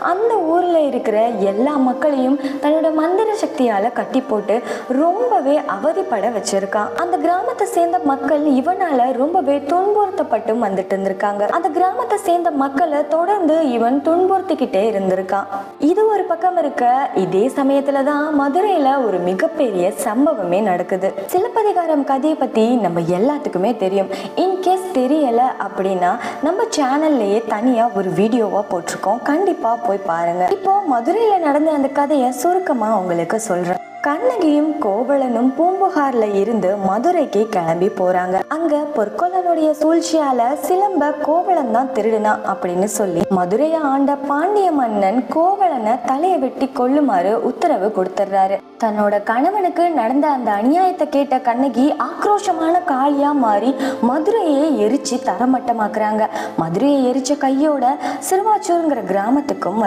அந்த ஊரில் இருக்கிற எல்லா மக்களையும் தன்னோட மந்திர சக்தியால் கட்டி போட்டு ரொம்பவே அவதிப்பட வச்சிருக்கான். அந்த கிராமத்தை சேர்ந்த மக்கள் இவனால ரொம்பவே துன்புறுத்தப்பட்டும் வந்துட்டு இருந்திருக்காங்க. அந்த கிராமத்தை சேர்ந்த மக்களை தொடர்ந்து இவன் துன்புறுத்திக்கிட்டே இருந்திருக்கான். இது ஒரு பக்கம் இருக்க இதே சமயத்துல தான் மதுரையில ஒரு மிகப்பெரிய சம்பவமே நடக்குது. சிலப்பதிகாரம் கதையை பத்தி நம்ம எல்லாத்துக்குமே தெரியும். இன் இன்கேஸ் தெரியல அப்படின்னா நம்ம சேனல்லையே தனியா ஒரு வீடியோவா போட்டிருக்கோம். கண்டிப்பா போய் பாருங்க. இப்போ மதுரையில நடந்த அந்த கதையை சுருக்கமா உங்களுக்கு சொல்றேன். கண்ணகியும் கோவலனும் பூம்புகார்ல இருந்து மதுரைக்கு கிளம்பி போறாங்க. அங்க பொற்கொள்ளனுடைய சூழ்ச்சியால சிலம்ப கோவலன் தான் திருடுனான் அப்படின்னு சொல்லி மதுரையை ஆண்ட பாண்டிய மன்னன் கோவலனை தலையை வெட்டி கொல்லுமாறு உத்தரவு கொடுத்துடுறாரு. தன்னோட கணவனுக்கு நடந்த அந்த அநியாயத்தை கேட்ட கண்ணகி ஆக்ரோஷமான காளியா மாறி மதுரையை எரிச்சு தரமட்டமாக்குறாங்க. மதுரையை எரிச்ச கையோட சிறுவாச்சூருங்கிற கிராமத்துக்கும்